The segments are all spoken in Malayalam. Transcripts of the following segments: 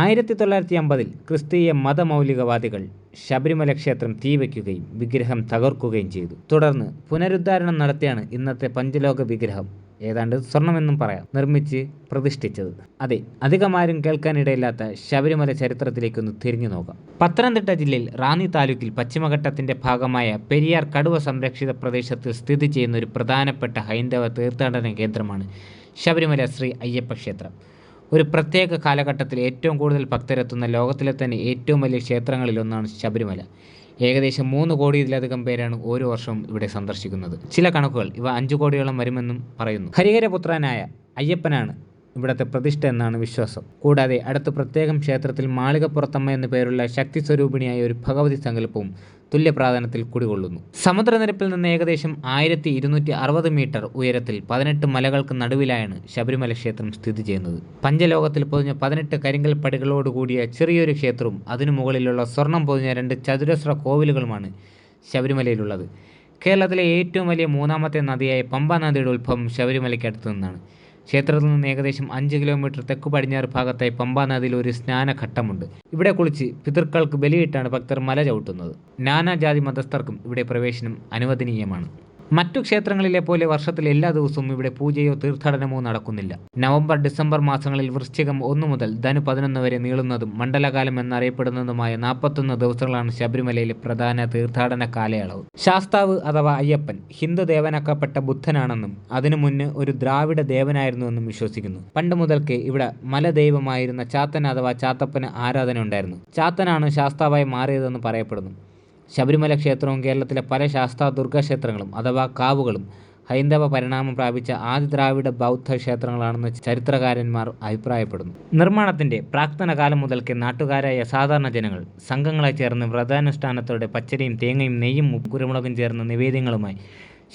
ആയിരത്തി തൊള്ളായിരത്തി അമ്പതിൽ ക്രിസ്തീയ മതമൗലികവാദികൾ ശബരിമല ക്ഷേത്രം തീവയ്ക്കുകയും വിഗ്രഹം തകർക്കുകയും ചെയ്തു. തുടർന്ന് പുനരുദ്ധാരണം നടത്തിയാണ് ഇന്നത്തെ പഞ്ചലോക വിഗ്രഹം ഏതാണ്ട് സ്വർണമെന്നും പറയാം നിർമ്മിച്ച് പ്രതിഷ്ഠിച്ചത്. അതെ അധികമാരും കേൾക്കാനിടയില്ലാത്ത ശബരിമല ചരിത്രത്തിലേക്കൊന്ന് തിരിഞ്ഞു നോക്കാം. പത്തനംതിട്ട ജില്ലയിൽ റാന്നി താലൂക്കിൽ പശ്ചിമഘട്ടത്തിന്റെ ഭാഗമായ പെരിയാർ കടുവ സംരക്ഷിത പ്രദേശത്തിൽ സ്ഥിതി ചെയ്യുന്ന ഒരു പ്രധാനപ്പെട്ട ഹൈന്ദവ തീർത്ഥാടന കേന്ദ്രമാണ് ശബരിമല ശ്രീ അയ്യപ്പ ക്ഷേത്രം. ഒരു പ്രത്യേക കാലഘട്ടത്തിൽ ഏറ്റവും കൂടുതൽ ഭക്തരെത്തുന്ന ലോകത്തിലെ തന്നെ ഏറ്റവും വലിയ ക്ഷേത്രങ്ങളിലൊന്നാണ് ശബരിമല. ഏകദേശം മൂന്ന് കോടിയിലധികം പേരാണ് ഓരോ വർഷവും ഇവിടെ സന്ദർശിക്കുന്നത്. ചില കണക്കുകൾ ഇവ അഞ്ചു കോടിയോളം വരുമെന്നും പറയുന്നു. ഹരിഹരപുത്രനായ അയ്യപ്പനാണ് ഇവിടത്തെ പ്രതിഷ്ഠ എന്നാണ് വിശ്വാസം. കൂടാതെ അടുത്ത പ്രത്യേകം ക്ഷേത്രത്തിൽ മാളികപ്പുറത്തമ്മ എന്നു പേരുള്ള ശക്തി സ്വരൂപിണിയായ ഒരു ഭഗവതി സങ്കല്പവും തുല്യ പ്രാധാന്യത്തിൽ കുടികൊള്ളുന്നു. സമുദ്രനിരപ്പിൽ നിന്ന് ഏകദേശം ആയിരത്തി ഇരുന്നൂറ്റി അറുപത് മീറ്റർ ഉയരത്തിൽ പതിനെട്ട് മലകൾക്ക് നടുവിലായാണ് ശബരിമല ക്ഷേത്രം സ്ഥിതി ചെയ്യുന്നത്. പഞ്ചലോകത്തിൽ പൊതിഞ്ഞ പതിനെട്ട് കരിങ്കൽ പടികളോടുകൂടിയ ചെറിയൊരു ക്ഷേത്രവും അതിനു മുകളിലുള്ള സ്വർണം പൊതിഞ്ഞ രണ്ട് ചതുരശ്ര കോവിലുകളുമാണ് ശബരിമലയിലുള്ളത്. കേരളത്തിലെ ഏറ്റവും വലിയ മൂന്നാമത്തെ നദിയായ പമ്പ നദിയുടെ ഉത്ഭവം ശബരിമലയ്ക്കടുത്തു നിന്നാണ്. ക്ഷേത്രത്തിൽ നിന്ന് ഏകദേശം അഞ്ച് കിലോമീറ്റർ തെക്ക് പടിഞ്ഞാറ് ഭാഗത്തായി പമ്പാ നദിയിൽ ഒരു സ്നാനഘട്ടമുണ്ട്. ഇവിടെ കുളിച്ച് പിതൃക്കൾക്ക് ബലിയിട്ടാണ് ഭക്തർ മല ചവിട്ടുന്നത്. നാനാജാതി മതസ്ഥർക്കും ഇവിടെ പ്രവേശനം അനുവദനീയമാണ്. മറ്റു ക്ഷേത്രങ്ങളിലെ പോലെ വർഷത്തിൽ എല്ലാ ദിവസവും ഇവിടെ പൂജയോ തീർത്ഥാടനമോ നടക്കുന്നില്ല. നവംബർ ഡിസംബർ മാസങ്ങളിൽ വൃശ്ചികം ഒന്നു മുതൽ ധനു പതിനൊന്ന് വരെ നീളുന്നതും മണ്ഡലകാലം എന്നറിയപ്പെടുന്നതുമായ നാൽപ്പത്തൊന്ന് ദിവസങ്ങളാണ് ശബരിമലയിലെ പ്രധാന തീർത്ഥാടന കാലയളവ്. ശാസ്താവ് അഥവാ അയ്യപ്പൻ ഹിന്ദു ദേവനാക്കപ്പെട്ട ബുദ്ധനാണെന്നും അതിനു മുന്ന് ഒരു ദ്രാവിഡ ദേവനായിരുന്നുവെന്നും വിശ്വസിക്കുന്നു. പണ്ട് മുതൽക്കേ ഇവിടെ മലദൈവമായിരുന്ന ചാത്തൻ അഥവാ ചാത്തപ്പന് ആരാധന ഉണ്ടായിരുന്നു ചാത്തനാണ് ശാസ്താവായി മാറിയതെന്ന് പറയപ്പെടുന്നു. ശബരിമല ക്ഷേത്രവും കേരളത്തിലെ പല ശാസ്താ ദുർഗക്ഷേത്രങ്ങളും അഥവാ കാവുകളും ഹൈന്ദവ പരിണാമം പ്രാപിച്ച ആദി ദ്രാവിഡ ബൗദ്ധ ക്ഷേത്രങ്ങളാണെന്ന് ചരിത്രകാരന്മാർ അഭിപ്രായപ്പെടുന്നു. നിർമ്മാണത്തിന്റെ പ്രാക്തന കാലം മുതൽക്കേ നാട്ടുകാരായ സാധാരണ ജനങ്ങൾ സംഘങ്ങളെ ചേർന്ന് വ്രതാനുഷ്ഠാനത്തോടെ പച്ചരിയും തേങ്ങയും നെയ്യും കുരുമുളകും ചേർന്ന നിവേദ്യങ്ങളുമായി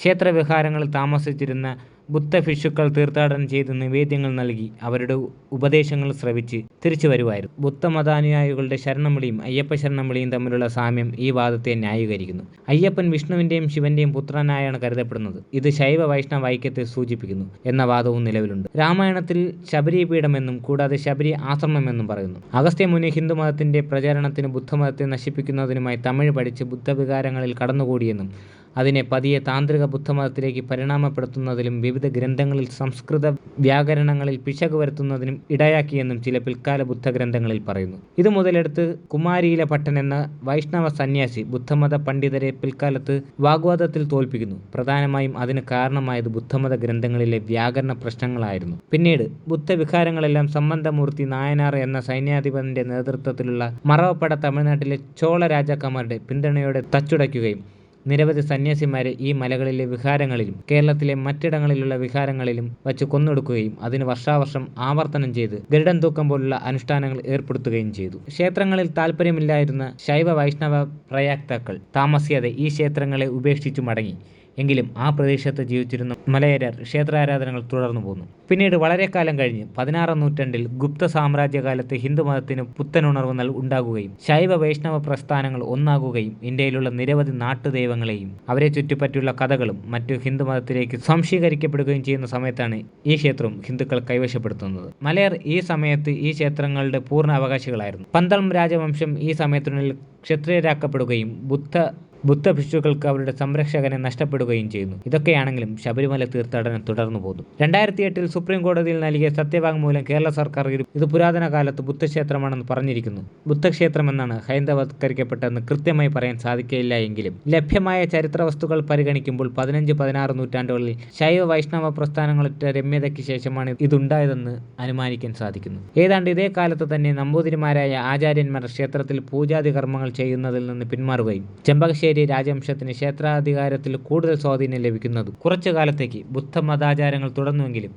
ക്ഷേത്രവിഹാരങ്ങളിൽ താമസിച്ചിരുന്ന ബുദ്ധഭിക്ഷുക്കൾ തീർത്ഥാടനം ചെയ്ത് നിവേദ്യങ്ങൾ നൽകി അവരുടെ ഉപദേശങ്ങൾ ശ്രവിച്ച് തിരിച്ചു വരുമായിരുന്നു. ബുദ്ധമതാനുയായികളുടെ ശരണമളിയും അയ്യപ്പ ശരണമളിയും തമ്മിലുള്ള സാമ്യം ഈ വാദത്തെ ന്യായീകരിക്കുന്നു. അയ്യപ്പൻ വിഷ്ണുവിന്റെയും ശിവന്റെയും പുത്രനായാണ് കരുതപ്പെടുന്നത്. ഇത് ശൈവ വൈഷ്ണവ ഐക്യത്തെ സൂചിപ്പിക്കുന്നു എന്ന വാദവും നിലവിലുണ്ട്. രാമായണത്തിൽ ശബരി പീഠമെന്നും കൂടാതെ ശബരി ആശ്രമമെന്നും പറയുന്നു. അഗസ്ത്യ മുനി ഹിന്ദുമതത്തിന്റെ പ്രചാരണത്തിന് ബുദ്ധമതത്തെ നശിപ്പിക്കുന്നതിനുമായി തമിഴ് പഠിച്ച് ബുദ്ധവികാരങ്ങളിൽ കടന്നുകൂടിയെന്നും അതിനെ പതിയെ താന്ത്രിക ബുദ്ധമതത്തിലേക്ക് പരിണാമപ്പെടുത്തുന്നതിലും വിവിധ ഗ്രന്ഥങ്ങളിൽ സംസ്കൃത വ്യാകരണങ്ങളിൽ പിശക് വരുത്തുന്നതിനും ഇടയാക്കിയെന്നും ചില പിൽക്കാല ബുദ്ധഗ്രന്ഥങ്ങളിൽ പറയുന്നു. ഇത് മുതലെടുത്ത് കുമാരിയിലെ ഭട്ടൻ എന്ന വൈഷ്ണവ സന്യാസി ബുദ്ധമത പണ്ഡിതരെ പിൽക്കാലത്ത് വാഗ്വാദത്തിൽ തോൽപ്പിക്കുന്നു. പ്രധാനമായും അതിന് കാരണമായത് ബുദ്ധമത ഗ്രന്ഥങ്ങളിലെ വ്യാകരണ പ്രശ്നങ്ങളായിരുന്നു. പിന്നീട് ബുദ്ധവിഹാരങ്ങളെല്ലാം സംബന്ധമൂർത്തി നായനാർ എന്ന സൈന്യാധിപന്റെ നേതൃത്വത്തിലുള്ള മറവപ്പട തമിഴ്നാട്ടിലെ ചോള രാജാക്കന്മാരുടെ പിന്തുണയോടെ തച്ചുടയ്ക്കുകയും നിരവധി സന്യാസിമാരെ ഈ മലകളിലെ വിഹാരങ്ങളിലും കേരളത്തിലെ മറ്റിടങ്ങളിലുള്ള വിഹാരങ്ങളിലും വച്ച് കൊന്നൊടുക്കുകയും അതിന് വർഷാവർഷം ആവർത്തനം ചെയ്ത് ഗരുഡൻ തൂക്കം പോലുള്ള അനുഷ്ഠാനങ്ങൾ ഏർപ്പെടുത്തുകയും ചെയ്തു. ക്ഷേത്രങ്ങളിൽ താല്പര്യമില്ലായിരുന്ന ശൈവ വൈഷ്ണവ പ്രയാക്താക്കൾ താമസിയാതെ ഈ ക്ഷേത്രങ്ങളെ ഉപേക്ഷിച്ചു മടങ്ങി. എങ്കിലും ആ പ്രദേശത്ത് ജീവിച്ചിരുന്ന മലയരർ ക്ഷേത്രാരാധനകൾ തുടർന്നു പോന്നു. പിന്നീട് വളരെ കാലം കഴിഞ്ഞ് പതിനാറാം നൂറ്റാണ്ടിൽ ഗുപ്ത സാമ്രാജ്യകാലത്ത് ഹിന്ദുമതത്തിന് പുത്തനുണർവ് നൽ ഉണ്ടാകുകയും ശൈവ വൈഷ്ണവ പ്രസ്ഥാനങ്ങൾ ഒന്നാകുകയും ഇന്ത്യയിലുള്ള നിരവധി നാട്ടുദൈവങ്ങളെയും അവരെ ചുറ്റിപ്പറ്റിയുള്ള കഥകളും മറ്റു ഹിന്ദുമതത്തിലേക്ക് സംശീകരിക്കപ്പെടുകയും ചെയ്യുന്ന സമയത്താണ് ഈ ക്ഷേത്രം ഹിന്ദുക്കൾ കൈവശപ്പെടുത്തുന്നത്. മലയർ ഈ സമയത്ത് ഈ ക്ഷേത്രങ്ങളുടെ പൂർണ അവകാശികളായിരുന്നു. പന്തളം രാജവംശം ഈ സമയത്തിനുള്ളിൽ ക്ഷത്രിയരാക്കപ്പെടുകയും ബുദ്ധ ബുദ്ധഭിക്ഷുക്കൾക്ക് അവരുടെ സംരക്ഷകനെ നഷ്ടപ്പെടുകയും ചെയ്യുന്നു. ഇതൊക്കെയാണെങ്കിലും ശബരിമല തീർത്ഥാടനം തുടർന്നു പോകുന്നു. രണ്ടായിരത്തി എട്ടിൽ സുപ്രീം കോടതിയിൽ നൽകിയ സത്യവാങ്മൂലം കേരള സർക്കാർ ഇത് പുരാതന കാലത്ത് ബുദ്ധക്ഷേത്രമാണെന്ന് പറഞ്ഞിരിക്കുന്നു. ബുദ്ധക്ഷേത്രം എന്നാണ് ഹൈന്ദവത്കരിക്കപ്പെട്ടതെന്ന് കൃത്യമായി പറയാൻ സാധിക്കില്ല എങ്കിലും ലഭ്യമായ ചരിത്ര വസ്തുക്കൾ പരിഗണിക്കുമ്പോൾ പതിനഞ്ച് പതിനാറ് നൂറ്റാണ്ടുകളിൽ ശൈവ വൈഷ്ണവ പ്രസ്ഥാനങ്ങളുടെ രമ്യതയ്ക്ക് ശേഷമാണ് ഇതുണ്ടായതെന്ന് അനുമാനിക്കാൻ സാധിക്കുന്നു. ഏതാണ്ട് ഇതേ കാലത്ത് തന്നെ നമ്പൂതിരിമാരായ ആചാര്യന്മാർ ക്ഷേത്രത്തിൽ പൂജാതി കർമ്മങ്ങൾ ചെയ്യുന്നതിൽ നിന്ന് പിന്മാറുകയും ചെമ്പകശ്ശേരി കളമശ്ശേരി രാജവംശത്തിന് ക്ഷേത്രാധികാരത്തിൽ കൂടുതൽ സ്വാധീനം ലഭിക്കുന്നതും കുറച്ചു കാലത്തേക്ക് ബുദ്ധമതാചാരങ്ങൾ തുടർന്നുവെങ്കിലും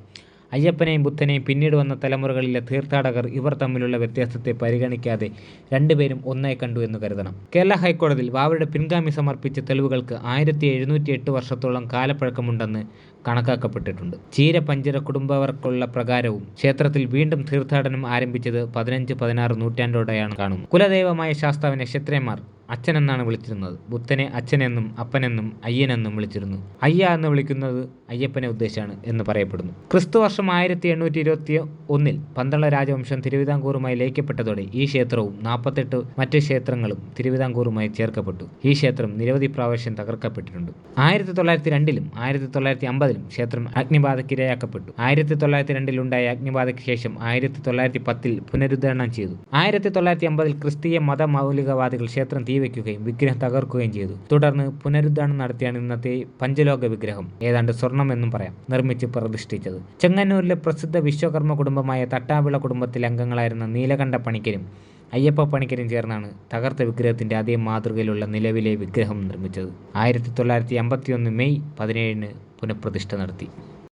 അയ്യപ്പനെയും ബുദ്ധനെയും പിന്നീട് വന്ന തലമുറകളിലെ തീർത്ഥാടകർ ഇവർ തമ്മിലുള്ള വ്യത്യാസത്തെ പരിഗണിക്കാതെ രണ്ടുപേരും ഒന്നായി കണ്ടു എന്ന് കരുതണം. കേരള ഹൈക്കോടതിയിൽ വാവരുടെ പിൻഗാമി സമർപ്പിച്ച തെളിവുകൾക്ക് ആയിരത്തി എഴുന്നൂറ്റി എട്ട് വർഷത്തോളം കാലപ്പഴക്കമുണ്ടെന്ന് കണക്കാക്കപ്പെട്ടിട്ടുണ്ട്. ചീര പഞ്ചിര കുടുംബവർക്കുള്ള പ്രകാരവും ക്ഷേത്രത്തിൽ വീണ്ടും തീർത്ഥാടനം ആരംഭിച്ചത് പതിനഞ്ച് പതിനാറ് നൂറ്റാണ്ടോടെയാണ് കാണുന്നത്. കുലദൈവമായ ശാസ്താവിനെ ക്ഷത്രിയന്മാർ അച്ഛനെന്നാണ് വിളിച്ചിരുന്നത്. ബുദ്ധനെ അച്ഛനെന്നും അപ്പനെന്നും അയ്യനെന്നും വിളിച്ചിരുന്നു. അയ്യ എന്ന് വിളിക്കുന്നത് അയ്യപ്പനെ ഉദ്ദേശിച്ചാണ് എന്ന് പറയപ്പെടുന്നു. ക്രിസ്തു വർഷം ആയിരത്തി എണ്ണൂറ്റി ഇരുപത്തി ഒന്നിൽ പന്തള രാജവംശം തിരുവിതാംകൂറുമായി ലയിക്കപ്പെട്ടതോടെ ഈ ക്ഷേത്രവും നാൽപ്പത്തെട്ട് മറ്റ് ക്ഷേത്രങ്ങളും തിരുവിതാംകൂറുമായി ചേർക്കപ്പെട്ടു. ഈ ക്ഷേത്രം നിരവധി പ്രാവശ്യം തകർക്കപ്പെട്ടിട്ടുണ്ട്. ആയിരത്തി തൊള്ളായിരത്തി രണ്ടിലും ആയിരത്തി തൊള്ളായിരത്തി അമ്പതിലും ക്ഷേത്രം അഗ്നിബാധക്കിരയാക്കപ്പെട്ടു ആയിരത്തി തൊള്ളായിരത്തി രണ്ടിലുണ്ടായ അഗ്നിബാധയ്ക്ക് ശേഷം ആയിരത്തി തൊള്ളായിരത്തി പത്തിൽ പുനരുദ്ധരണം ചെയ്തു. ആയിരത്തി തൊള്ളായിരത്തി അമ്പതിൽ ക്രിസ്തീയ മതമൗലികവാദികൾ ക്ഷേത്രം തീവയ്ക്കുകയും വിഗ്രഹം തകർക്കുകയും ചെയ്തു. തുടർന്ന് പുനരുദ്ധാരണം നടത്തിയാണ് ഇന്നത്തെ പഞ്ചലോക വിഗ്രഹം. ഏതാണ്ട് സ്വർണമെന്നും പറയാം. നിർമ്മിച്ച് പ്രതിഷ്ഠിച്ചത്. ചെങ്ങന്നൂരിലെ പ്രസിദ്ധ വിശ്വകർമ്മ കുടുംബമായ തട്ടാവിള കുടുംബത്തിലെ അംഗങ്ങളായിരുന്ന നീലകണ്ഠ പണിക്കരും അയ്യപ്പ പണിക്കരും ചേർന്നാണ് തകർത്ത വിഗ്രഹത്തിന്റെ അതേ മാതൃകയിലുള്ള നിലവിലെ വിഗ്രഹം നിർമ്മിച്ചത്. ആയിരത്തി തൊള്ളായിരത്തി അമ്പത്തിയൊന്ന് മെയ് പതിനേഴിന് പുനഃപ്രതിഷ്ഠ നടത്തി.